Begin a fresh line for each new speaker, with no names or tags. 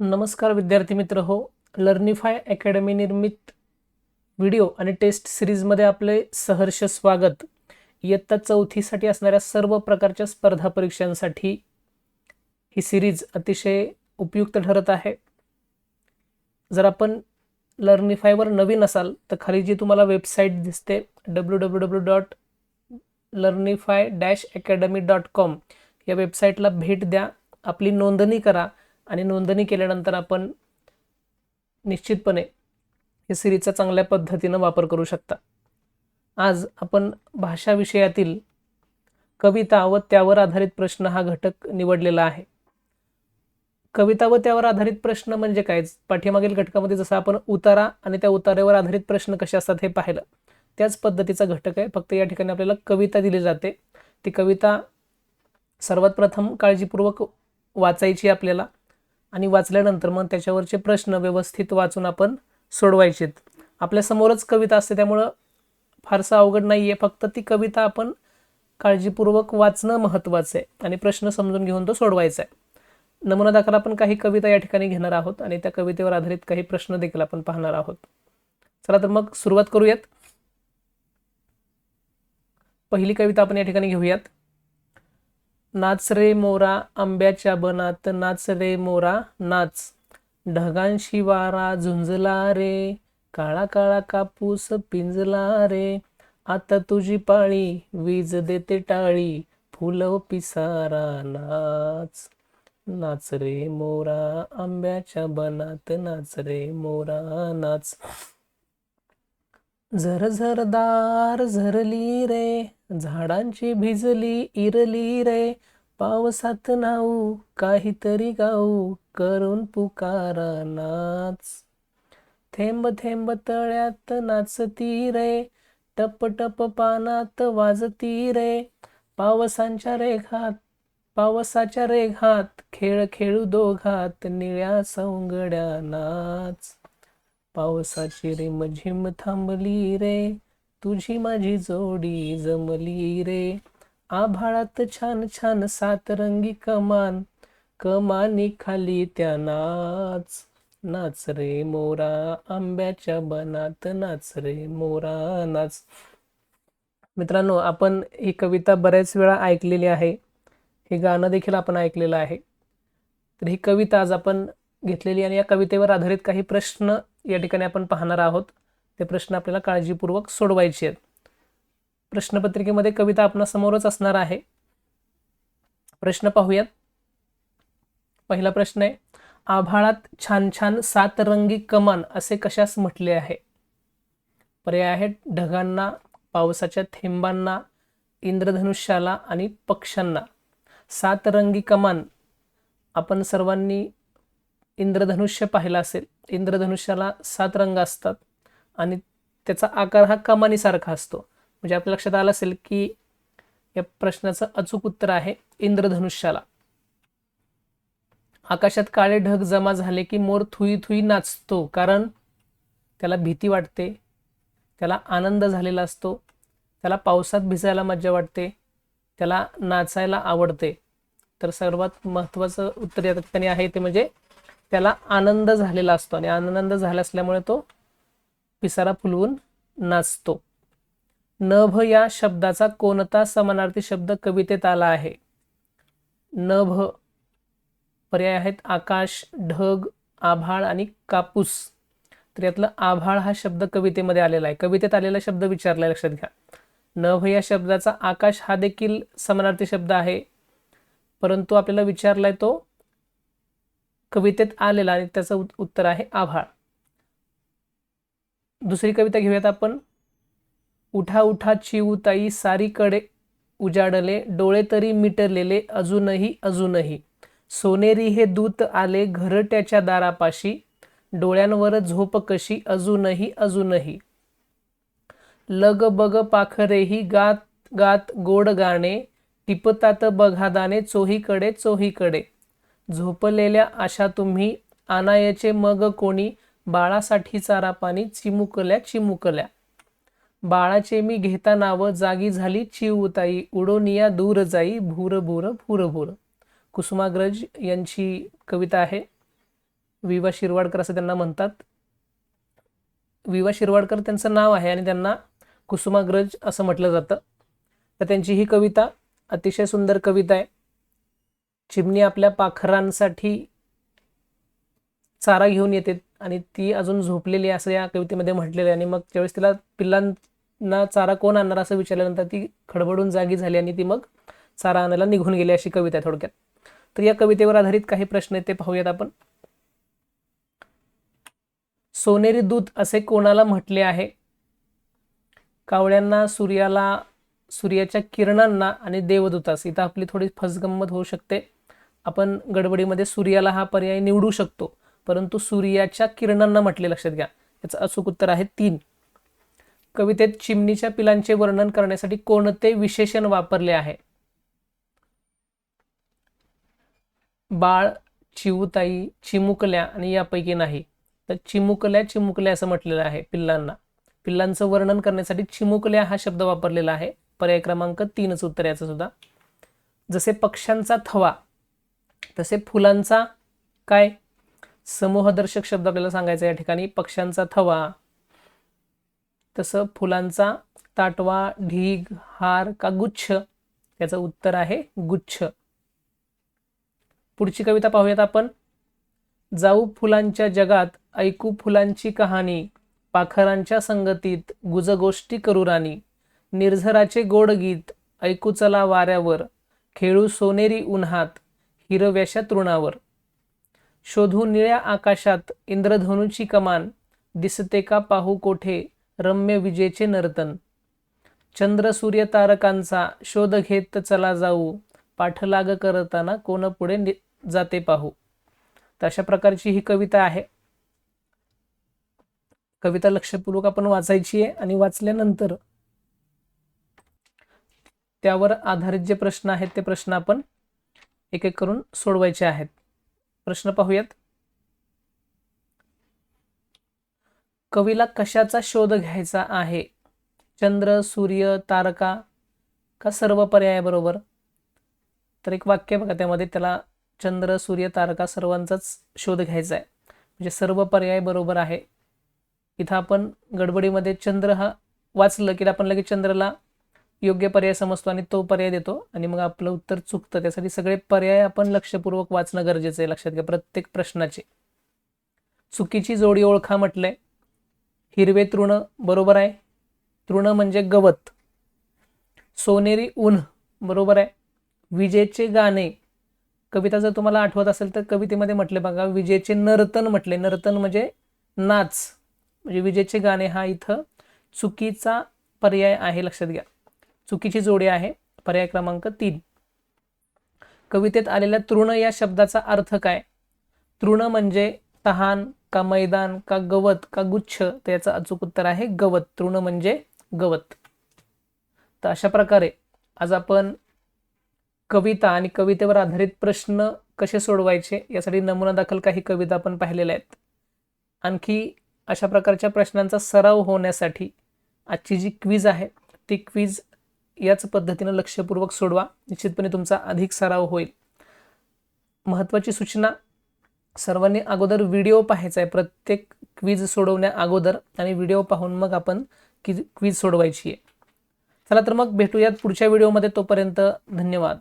नमस्कार विद्यार्थी मित्र हो लर्निफाय अकॅडमी निर्मित व्हिडिओ आणि टेस्ट सिरीजमध्ये आपले सहर्ष स्वागत. इयत्ता चौथीसाठी असणाऱ्या सर्व प्रकारच्या स्पर्धा परीक्षांसाठी ही सिरीज अतिशय उपयुक्त ठरत आहे. जर आपण लर्निफायवर नवीन असाल तर खाली जी तुम्हाला वेबसाईट दिसते W W W dot Learnify dash academy dot com या वेबसाईटला भेट द्या आपली नोंदणी करा आणि नोंदणी केल्यानंतर आपण निश्चितपणे हे सिरीजचा चांगल्या पद्धतीनं वापर करू शकता. आज आपण भाषा विषयातील कविता व त्यावर आधारित प्रश्न हा घटक निवडलेला आहे. कविता व त्यावर आधारित प्रश्न म्हणजे काय? पाठीमागील घटकामध्ये जसं आपण उतारा आणि त्या उतार्यावर आधारित प्रश्न कसे असतात हे पाहिलं. त्याच पद्धतीचा घटक आहे. फक्त या ठिकाणी आपल्याला कविता दिली जाते. ती कविता सर्वात प्रथम काळजीपूर्वक वाचायची आपल्याला. आणि वाचल्यानंतर मग त्याच्यावरचे प्रश्न व्यवस्थित वाचून आपण सोडवायचेत. आपल्यासमोरच कविता असते त्यामुळं फारसं अवघड नाही आहे फक्त ती कविता आपण काळजीपूर्वक वाचणं महत्त्वाचं आहे आणि प्रश्न समजून घेऊन तो सोडवायचा आहे. नमुना दाखल आपण काही कविता या ठिकाणी घेणार आहोत आणि त्या कवितेवर आधारित काही प्रश्न देखील आपण पाहणार आहोत. चला तर मग सुरुवात करूयात. पहिली कविता आपण या ठिकाणी घेऊयात. नाच रे मोरा आंब्याच्या बनात नाच रे मोरा नाच. ढगांशी वारा झुंजला रे काळा काळा कापूस पिंजला रे. आता तुझी पाळी वीज देते टाळी फुलं पिसारा नाच. नाच रे मोरा आंब्याच्या बनात नाच रे मोरा नाच. झर झरदार झरली रे झाडांची भिजली इरली रे पावसात नाऊ काहीतरी गाऊ करून पुकारा नाच थेंब थेंब तळ्यात नाचती रे टप टप पानात वाजती रे पावसांच्या रेघात पावसाच्या रेघात खेळ खेळू दोघात निळ्या सौंगड्या नाच पावसाची रिमझिम थांबली रे. तुझी माझी जोडी जमली रे. आभाळात छान छान सातरंगी कमान. कमानी खाली त्या नाच. नाच रे मोरा आंब्याच्या बनात नाच रे मोरा नाच. मित्रांनो आपण ही कविता बऱ्याच वेळा ऐकलेली आहे. हे गाणं देखील आपण ऐकलेलं आहे. तर ही कविता आज आपण घेतलेली आणि या कवितेवर आधारित काही प्रश्न या ठिकाणी आपण पाहणार आहोत. ते प्रश्न आपल्याला काळजीपूर्वक सोडवायचे आहेत. प्रश्नपत्रिकेमध्ये कविता आपणासमोरच असणार आहे. प्रश्न पाहूयात. पहिला प्रश्न आहे आभाळात छान छान सातरंगी कमान असे कशास म्हटले आहे? पर्याय आहेत ढगांना पावसाच्या थेंबांना इंद्रधनुष्याला आणि पक्ष्यांना. सातरंगी कमान आपण सर्वांनी इंद्रधनुष्य पाहिलं असेल. इंद्रधनुष्याला सात रंग असतात आणि त्याचा आकार हा कमानीसारखा असतो. म्हणजे आपल्या लक्षात आलं असेल की या प्रश्नाचं अचूक उत्तर आहे इंद्रधनुष्याला. आकाशात काळे ढग जमा झाले की मोर थुई थुई नाचतो कारण त्याला भीती वाटते त्याला आनंद झालेला असतो त्याला पावसात भिजायला मज्जा वाटते त्याला नाचायला आवडते. तर सर्वात महत्त्वाचं उत्तर या ठिकाणी आहे ते म्हणजे त्याला आनंद झालेला असतो. आणि आनंद झाला असल्यामुळे तो पिसारा फुलवून नाचतो. नभ या शब्दाचा कोणता समानार्थी शब्द कवितेत आला आहे? नभ पर्याय आहेत आकाश ढग आभाळ आणि कापूस. तर यातलं आभाळ हा शब्द कवितेमध्ये आलेला आहे. कवितेत आलेला शब्द विचारलाय लक्षात घ्या. नभ या शब्दाचा आकाश हा देखील समानार्थी शब्द आहे. परंतु आपल्याला विचारलाय तो कवितेत आलेला आणि त्याचं उत्तर आहे आभाळ. दुसरी कविता घेऊयात आपण. उठा उठा चिवताई सारीकडे उजाडले डोळे तरी मिटलेले अजूनही अजूनही. सोनेरी हे दूत आले घरट्याच्या दारापाशी. डोळ्यांवर झोप कशी अजूनही अजूनही. लग बग पाखरेही गात गात गोड गाणे. टिपतात बघादाने चोहीकडे चोहीकडे. झोपलेल्या आशा तुम्ही आनायचे मग कोणी बाळासाठी चारा पाणी चिमुकल्या चिमुकल्या. बाळाचे मी घेता नाव जागी झाली चिवताई उडोनिया दूर जाई भूर भूर भूर भूर. कुसुमाग्रज यांची कविता आहे. विवा शिरवाडकर असं त्यांना म्हणतात. विवा शिरवाडकर त्यांचं नाव आहे आणि त्यांना कुसुमाग्रज असं म्हटलं जातं. तर त्यांची ही कविता अतिशय सुंदर कविता आहे. चिमणी आपल्या पाखरांसाठी चारा घेऊन येते आणि ती अजून झोपलेली असं या कवितेमध्ये म्हटलेलं आहे. आणि मग ज्यावेळेस तिला पिल्लांना चारा कोण आणणार असं विचारल्यानंतर ती खडबडून जागी झाली आणि ती मग चारा आणायला निघून गेली अशी कविता आहे थोडक्यात. तर या कवितेवर आधारित काही प्रश्न आहेत ते पाहूयात आपण. सोनेरी दूत असे कोणाला म्हटले आहे? कावळ्यांना सूर्याला सूर्याच्या किरणांना आणि देवदूतास. इथं आपली थोडी फसगंमत होऊ शकते. आपण गडबडीमध्ये सूर्याला हा पर्याय निवडू शकतो. परंतु सूर्याच्या किरणांना म्हटले लक्षात घ्या. याचं अचूक उत्तर आहे तीन. कवितेत चिमणीच्या पिलांचे वर्णन करण्यासाठी कोणते विशेषण वापरले आहे? बाळ चिवताई चिमुकल्या आणि यापैकी नाही. तर चिमुकल्या चिमुकल्या असं म्हटलेलं आहे पिल्लांना. पिल्लांचं वर्णन करण्यासाठी चिमुकल्या हा शब्द वापरलेला आहे. पर्याय क्रमांक तीनच उत्तर याचं सुद्धा. जसे पक्ष्यांचा थवा तसे फुलांचा काय? समूहदर्शक शब्द आपल्याला सांगायचा या ठिकाणी. पक्ष्यांचा थवा. तसं फुलांचा ताटवा ढीग हार का गुच्छ याचं उत्तर आहे गुच्छ. पुढची कविता पाहूयात आपण. जाऊ फुलांच्या जगात ऐकू फुलांची कहाणी पाखरांच्या संगतीत गुजगोष्टी करू राणी. निर्झराचे गोड गीत ऐकू चला वाऱ्यावर खेळू सोनेरी उन्हात हिरव्याशा तृणावर. शोधू निळ्या आकाशात इंद्रधनुची कमान दिसते का पाहू कोठे रम्य विजेचे नर्तन. चंद्र सूर्य तारकांचा शोध घेत चला जाऊ पाठलाग करताना कोण पुढे जाते पाहू. तर अशा प्रकारची ही कविता आहे. कविता लक्षपूर्वक आपण वाचायची आहे आणि वाचल्यानंतर त्यावर आधारित जे प्रश्न आहेत ते प्रश्न आपण एक एक करून सोडवायचे आहेत. प्रश्न पाहूयात. कवीला कशाचा शोध घ्यायचा आहे? चंद्र सूर्य तारका का सर्व पर्यायाबरोबर? तर एक वाक्य बघा त्यामध्ये त्याला चंद्र सूर्य तारका सर्वांचाच शोध घ्यायचा आहे. म्हणजे सर्व पर्याय बरोबर आहे. इथं आपण गडबडीमध्ये चंद्र हा वाचलं की आपण लगेच चंद्रला योग्य पर्याय समजतो आणि तो पर्याय देतो आणि मग आपलं उत्तर चुकतं. त्यासाठी सगळे पर्याय आपण लक्षपूर्वक वाचणं गरजेचं आहे लक्षात घ्या प्रत्येक प्रश्नाचे. चुकीची जोडी ओळखा म्हटलंय. हिरवे तृण बरोबर आहे. तृण म्हणजे गवत. सोनेरी ऊन बरोबर आहे. विजेचे गाणे. कविता जर तुम्हाला आठवत असेल तर कवितेमध्ये म्हटले बघा विजेचे नर्तन म्हटले नर्तन म्हणजे नाच. म्हणजे विजेचे गाणे हा इथं चुकीचा पर्याय आहे लक्षात घ्या. चुकीची जोडी आहे. पर्याय क्रमांक तीन. कवितेत आलेल्या तृण या शब्दाचा अर्थ काय? तृण म्हणजे तहान का मैदान का गवत का गुच्छ तर याचं अचूक उत्तर आहे गवत. तृण म्हणजे गवत. तर अशा प्रकारे आज आपण कविता आणि कवितेवर आधारित प्रश्न कसे सोडवायचे यासाठी नमुना दाखल काही कविता आपण पाहिलेल्या आहेत. आणखी अशा प्रकारच्या प्रश्नांचा सराव होण्यासाठी आजची जी क्विज आहे ती क्विज याच पद्धतीनं लक्षपूर्वक सोडवा. निश्चितपणे तुमचा अधिक सराव होईल. महत्त्वाची सूचना सर्वांनी अगोदर व्हिडिओ पाहायचा आहे प्रत्येक क्विज सोडवण्या अगोदर आणि व्हिडिओ पाहून मग आपण क्विज सोडवायची आहे चला तर मग भेटूयात पुढच्या व्हिडिओमध्ये. तोपर्यंत धन्यवाद.